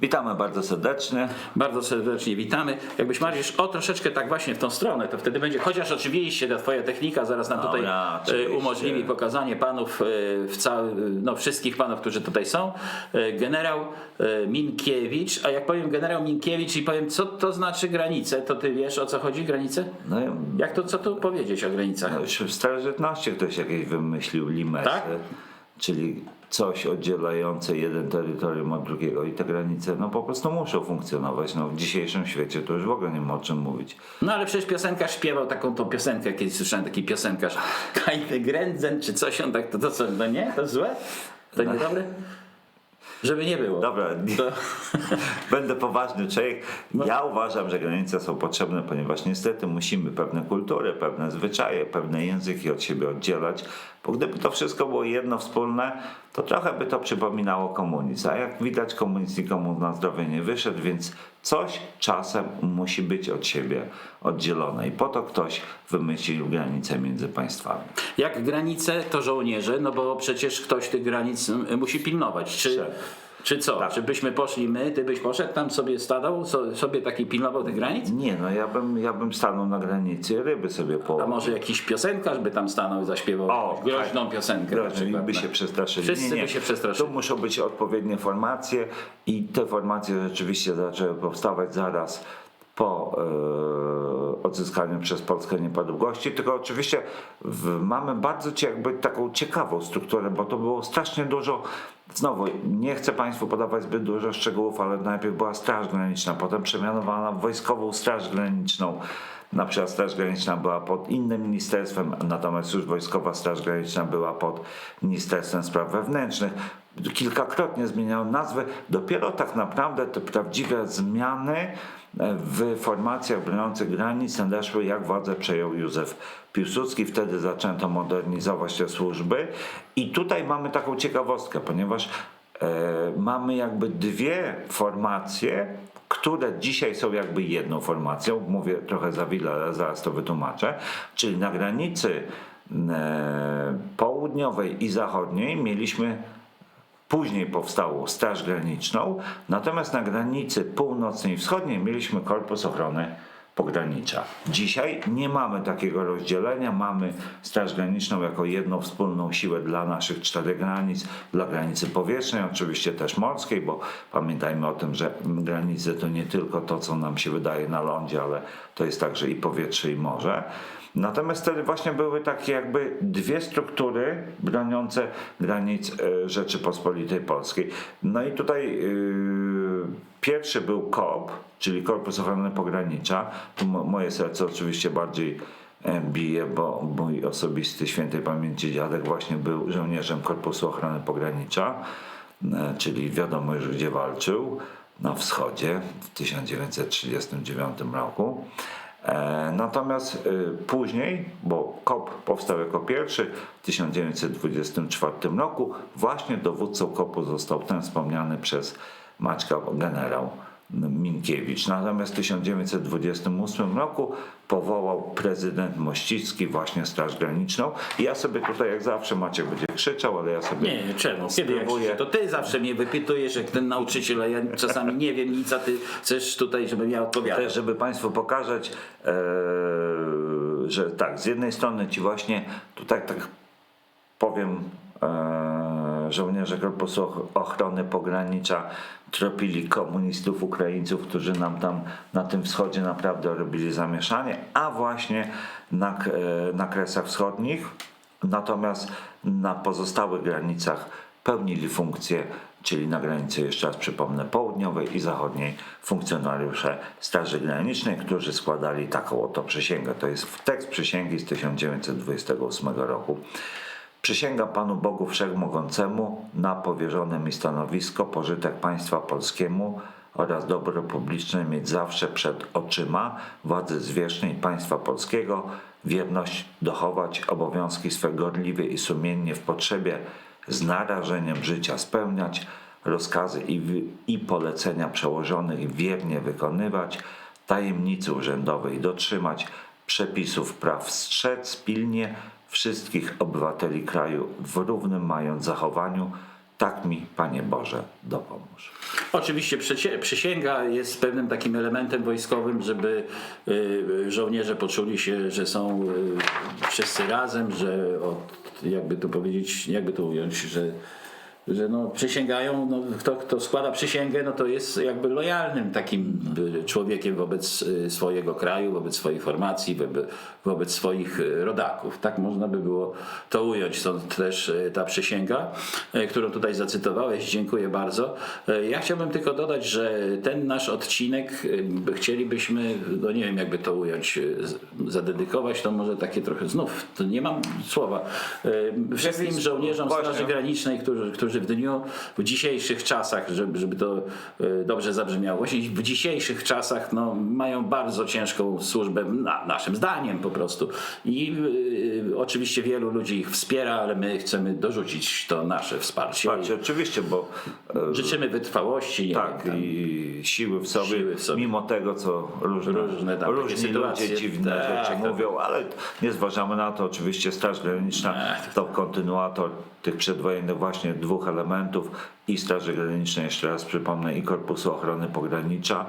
Witamy bardzo serdecznie. Bardzo serdecznie witamy. Jakbyś Mariusz o troszeczkę tak właśnie w tą stronę, to wtedy będzie, chociaż oczywiście ta twoja technika zaraz nam tutaj Dobra, e, umożliwi pokazanie panów, e, w no wszystkich panów, którzy tutaj są. E, Generał Minkiewicz, a jak powiem generał Minkiewicz i powiem co to znaczy granice, to ty wiesz o co chodzi granice? No, Jak to, co tu powiedzieć o granicach? no już w starożytności ktoś jakieś wymyślił limesy, Tak? czyli coś oddzielające jeden terytorium od drugiego i te granice no po prostu muszą funkcjonować. No, w dzisiejszym świecie to już w ogóle nie ma o czym mówić. No ale przecież piosenkarz śpiewał taką tą piosenkę, kiedyś słyszałem taki piosenkarz Kajny Grędzen czy coś, on tak, to, to co, no nie? To złe? To nie dobre? Żeby nie było. Dobra, To, Będę poważny człowiek. No. Ja uważam, że granice są potrzebne, ponieważ niestety musimy pewne kultury, pewne zwyczaje, pewne języki od siebie oddzielać, bo gdyby to wszystko było jedno wspólne, to trochę by to przypominało komunizm. A jak widać, komunizm nikomu na zdrowie nie wyszedł, więc coś czasem musi być od siebie oddzielone. I po to ktoś wymyślił granice między państwami. jak granice, to żołnierze, no bo przecież ktoś tych granic y, musi pilnować. Czy, Szef. Czy co? Tak. Czy byśmy poszli my, ty byś poszedł tam sobie stadał, so, sobie taki pilnował tych granic? Nie, no ja bym, ja bym stanął na granicy ryby sobie A połowił. może jakiś piosenkarz by tam stanął i zaśpiewał O, groźną tak. piosenkę. Groźną i by się przestraszyli. Wszyscy nie, nie. by się przestraszyli. To muszą być odpowiednie formacje i te formacje rzeczywiście zaczęły powstawać zaraz po e, odzyskaniu przez Polskę niepodległości, tylko oczywiście w, mamy bardzo jakby taką ciekawą strukturę, bo to było strasznie dużo, znowu nie chcę Państwu podawać zbyt dużo szczegółów, ale najpierw była Straż Graniczna, potem przemianowana w Wojskową Straż Graniczną, na przykład Straż Graniczna była pod innym ministerstwem, natomiast już Wojskowa Straż Graniczna była pod Ministerstwem Spraw Wewnętrznych. Kilkakrotnie zmieniały nazwy. Dopiero tak naprawdę te prawdziwe zmiany e, w formacjach broniących granic nadeszły, jak władzę przejął Józef Piłsudski. Wtedy zaczęto modernizować te służby. I tutaj mamy taką ciekawostkę, ponieważ e, mamy jakby dwie formacje, które dzisiaj są jakby jedną formacją. Mówię trochę za wiele, ale zaraz to wytłumaczę. Czyli na granicy e, południowej i zachodniej mieliśmy Później powstało Straż Graniczną, natomiast na granicy północnej i wschodniej mieliśmy Korpus Ochrony Pogranicza. Dzisiaj nie mamy takiego rozdzielenia, mamy Straż Graniczną jako jedną wspólną siłę dla naszych czterech granic, dla granicy powietrznej, oczywiście też morskiej, bo pamiętajmy o tym, że granice to nie tylko to, co nam się wydaje na lądzie, ale to jest także i powietrze, i morze. Natomiast wtedy właśnie były takie jakby dwie struktury broniące granic e, Rzeczypospolitej Polskiej. No i tutaj yy, pierwszy był KOP, czyli Korpus Ochrony Pogranicza. Tu mo- moje serce oczywiście bardziej e, bije, bo mój osobisty świętej pamięci dziadek właśnie był żołnierzem Korpusu Ochrony Pogranicza, e, czyli wiadomo już gdzie walczył, na wschodzie w 1939 roku. E, Natomiast później, bo KOP powstał jako pierwszy w 1924 roku, właśnie dowódcą KOP-u został ten wspomniany przez Maćka generał Minkiewicz. Natomiast w 1928 roku powołał prezydent Mościcki właśnie Straż Graniczną. I ja sobie tutaj jak zawsze Maciek będzie krzyczał, ale ja sobie Nie, czemu? Kiedy się, to ty zawsze mnie wypytujesz, jak ten nauczyciel, a ja czasami nie wiem nic, a ty chcesz tutaj, żebym ja odpowiadał. Też, żeby Państwu pokazać, e, że tak, z jednej strony ci właśnie tutaj tak powiem, e, żołnierze Korpusu Och- Ochrony Pogranicza tropili komunistów, Ukraińców, którzy nam tam na tym wschodzie naprawdę robili zamieszanie, a właśnie na, e, na Kresach Wschodnich, natomiast na pozostałych granicach pełnili funkcję, czyli na granicy, jeszcze raz przypomnę, południowej i zachodniej funkcjonariusze Straży Granicznej, którzy składali taką oto przysięgę. To jest tekst przysięgi z 1928 roku. Przysięgam Panu Bogu Wszechmogącemu na powierzone mi stanowisko, pożytek państwa polskiemu oraz dobro publiczne mieć zawsze przed oczyma, władzy zwierzchnej państwa polskiego, wierność dochować, obowiązki swe gorliwie i sumiennie w potrzebie z narażeniem życia spełniać, rozkazy i, i polecenia przełożonych wiernie wykonywać, tajemnicy urzędowej dotrzymać, przepisów praw strzec pilnie wszystkich obywateli kraju w równym mając zachowaniu, tak mi, Panie Boże, dopomóż. Oczywiście przysięga jest pewnym takim elementem wojskowym, żeby y, żołnierze poczuli się, że są y, wszyscy razem, że od, jakby to powiedzieć, jakby to ująć, że że no, przysięgają, no, kto, kto składa przysięgę, no to jest jakby lojalnym takim y, człowiekiem wobec y, swojego kraju, wobec swojej formacji, wobec, swoich y, rodaków. Tak można by było to ująć. Stąd też ta przysięga, którą tutaj zacytowałeś. Dziękuję bardzo. Ja chciałbym tylko dodać, że ten nasz odcinek chcielibyśmy, no nie wiem jakby to ująć, zadedykować, to może takie trochę znów, to nie mam słowa, wszystkim żołnierzom. Straży Granicznej, którzy, którzy w dniu, w dzisiejszych czasach, żeby, żeby to e, dobrze zabrzmiało, właśnie w dzisiejszych czasach no, mają bardzo ciężką służbę, na, naszym zdaniem po prostu. I e, oczywiście wielu ludzi ich wspiera, ale my chcemy dorzucić to nasze wsparcie. Patrzcie, oczywiście, bo e, Życzymy wytrwałości. tak, wiem, i siły w sobie, Siły w sobie. mimo tego, co różne, Różne tam różni sytuacje. ludzie dziwne Tak, rzeczy tak. mówią, ale nie zważamy na to. Oczywiście Straż Graniczna Tak. to kontynuator tych przedwojennych właśnie dwóch elementów i Straży Granicznej, jeszcze raz przypomnę, i Korpusu Ochrony Pogranicza.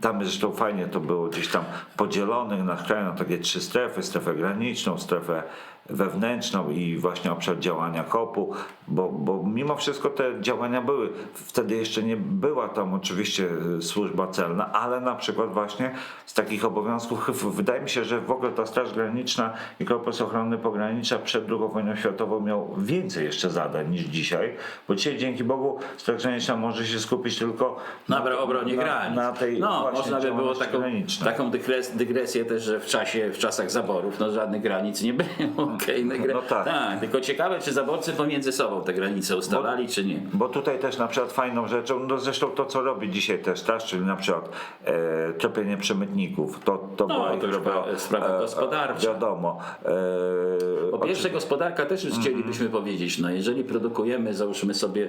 Tam zresztą fajnie to było gdzieś tam podzielonych na kraju na takie trzy strefy, strefę graniczną, strefę wewnętrzną i właśnie obszar działania kopu, bo, bo mimo wszystko te działania były. Wtedy jeszcze nie była tam oczywiście y, służba celna, ale na przykład właśnie z takich obowiązków wydaje mi się, że w ogóle ta Straż Graniczna i Korpus Ochrony Pogranicza przed II wojną światową miał więcej jeszcze zadań niż dzisiaj, bo dzisiaj dzięki Bogu Straż Graniczna może się skupić tylko Na obronie granic. na tej no, można by było taką, taką dygres, dygresję też, że w czasie, w czasach zaborów no, żadnych granic nie było. Okay, No tak. tylko ciekawe, czy zaborcy pomiędzy sobą te granice ustalali, czy nie. Bo tutaj też na przykład fajną rzeczą, no zresztą to co robi dzisiaj też Straż, czyli na przykład e, tropienie przemytników, to, to No, była to już ich pra- sprawa gospodarcza. Wiadomo. E, Po pierwsze gospodarka też Mhm. chcielibyśmy powiedzieć, no jeżeli produkujemy, załóżmy sobie,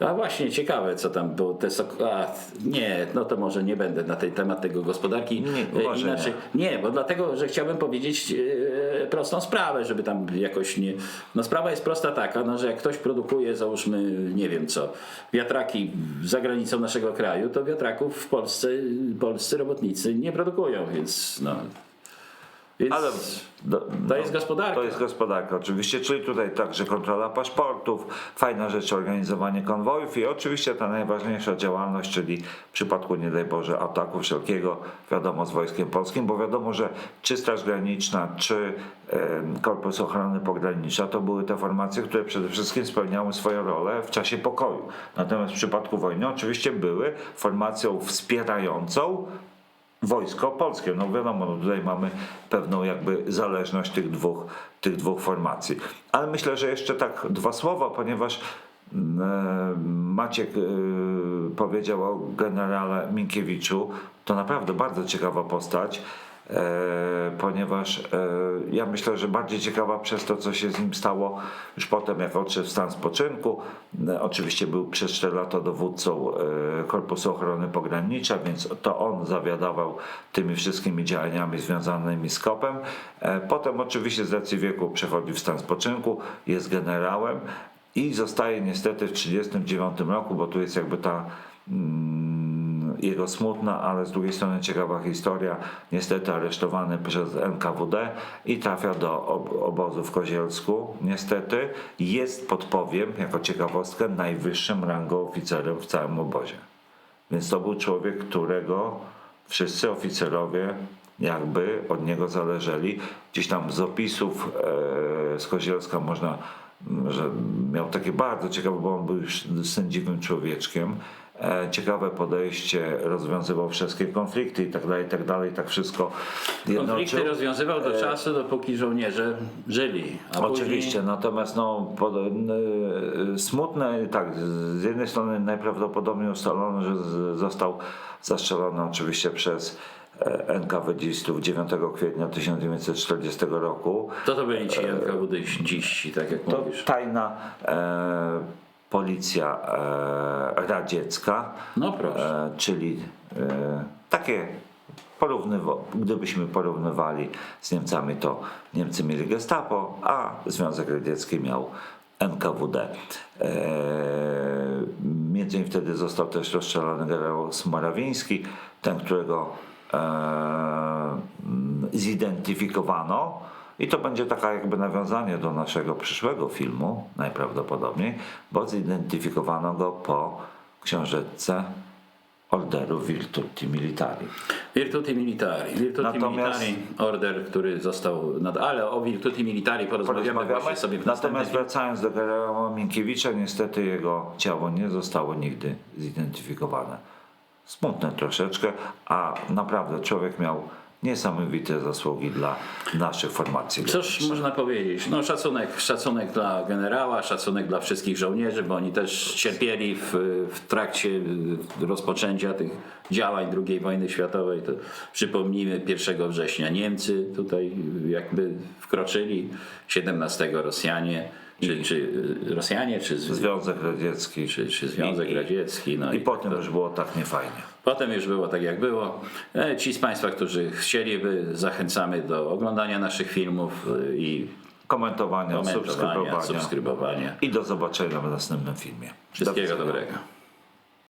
a właśnie ciekawe co tam, bo te sok, a, nie, no to może nie będę na ten temat tego gospodarki, Nie, e, inaczej, nie. bo dlatego, że chciałbym powiedzieć e, prostą sprawę, żeby tam jakoś nie, no sprawa jest prosta taka, no że jak ktoś produkuje, załóżmy, nie wiem co, wiatraki za granicą naszego kraju, to wiatraków w Polsce, polscy robotnicy nie produkują, więc no, więc Ale do, to jest gospodarka. To jest gospodarka, oczywiście, czyli tutaj także kontrola paszportów, fajna rzecz, organizowanie konwojów i oczywiście ta najważniejsza działalność, czyli w przypadku, nie daj Boże, ataku wszelkiego, wiadomo, z Wojskiem Polskim, bo wiadomo, że czy Straż Graniczna, czy Korpus Ochrony Pogranicza to były te formacje, które przede wszystkim spełniały swoją rolę w czasie pokoju. Natomiast w przypadku wojny oczywiście były formacją wspierającą wojsko polskie. No wiadomo, no tutaj mamy pewną jakby zależność tych dwóch, tych dwóch formacji. Ale myślę, że jeszcze tak dwa słowa, ponieważ mm, e, Maciek e, powiedział o generale Minkiewiczu. To naprawdę bardzo ciekawa postać. E, ponieważ e, ja myślę, że bardziej ciekawa przez to, co się z nim stało już potem, jak odszedł w stan spoczynku. E, Oczywiście był przez 4 lata dowódcą Korpusu Ochrony Pogranicza, więc to on zawiadował tymi wszystkimi działaniami związanymi z kopem. Potem oczywiście z racji wieku przechodzi w stan spoczynku, jest generałem i zostaje niestety w 1939 roku, bo tu jest jakby ta mm, jego smutna, ale z drugiej strony ciekawa historia. Niestety aresztowany przez NKWD i trafia do ob- obozu w Kozielsku. Niestety jest podpowiem, jako ciekawostkę, najwyższym rangą oficerem w całym obozie. Więc to był człowiek, którego wszyscy oficerowie jakby od niego zależeli. Gdzieś tam z opisów e, z Kozielska można, że miał takie bardzo ciekawe, bo on był już sędziwym człowieczkiem. E, ciekawe podejście, rozwiązywał wszystkie konflikty i tak dalej, i tak dalej, tak wszystko Konflikty jednoczył. rozwiązywał do czasu, dopóki żołnierze żyli. A Oczywiście, Później, natomiast no, pod, y, smutne, tak, z jednej strony najprawdopodobniej ustalono, że został zastrzelony oczywiście przez e, NKWD-istów 9 kwietnia 1940 roku. to to byli ci NKWD-dziści, tak jak To mówisz. tajna e, policja e, radziecka, No e, czyli e, takie porównywa, gdybyśmy porównywali z Niemcami, to Niemcy mieli gestapo, a Związek Radziecki miał NKWD. Między innymi wtedy został też rozstrzelany generał Smarawiński, ten, którego e, zidentyfikowano. I to będzie taka jakby nawiązanie do naszego przyszłego filmu, najprawdopodobniej, bo zidentyfikowano go po książeczce Orderu Virtuti Militari. Virtuti Militari. Virtuti Natomiast- Militari, order, który został, nad, ale o Virtuti Militari porozmawiamy właśnie sobie w Natomiast wracając do generała Minkiewicza, niestety jego ciało nie zostało nigdy zidentyfikowane. Smutne troszeczkę, a naprawdę człowiek miał niesamowite zasługi dla naszych formacji. Cóż można powiedzieć? No szacunek, szacunek dla generała, szacunek dla wszystkich żołnierzy, bo oni też cierpieli w, w trakcie rozpoczęcia tych działań II wojny światowej. To przypomnijmy 1 września Niemcy tutaj jakby wkroczyli, 17 Rosjanie, czy, czy y, Rosjanie, czy, Związek Radziecki. czy, czy Związek I- Radziecki. No I i potem już było tak niefajnie. Potem już było tak jak było. E, Ci z Państwa, którzy chcieliby, zachęcamy do oglądania naszych filmów y, i Komentowania, komentowania, subskrybowania. subskrybowania. I do zobaczenia w następnym filmie. Do Wszystkiego widzenia. dobrego.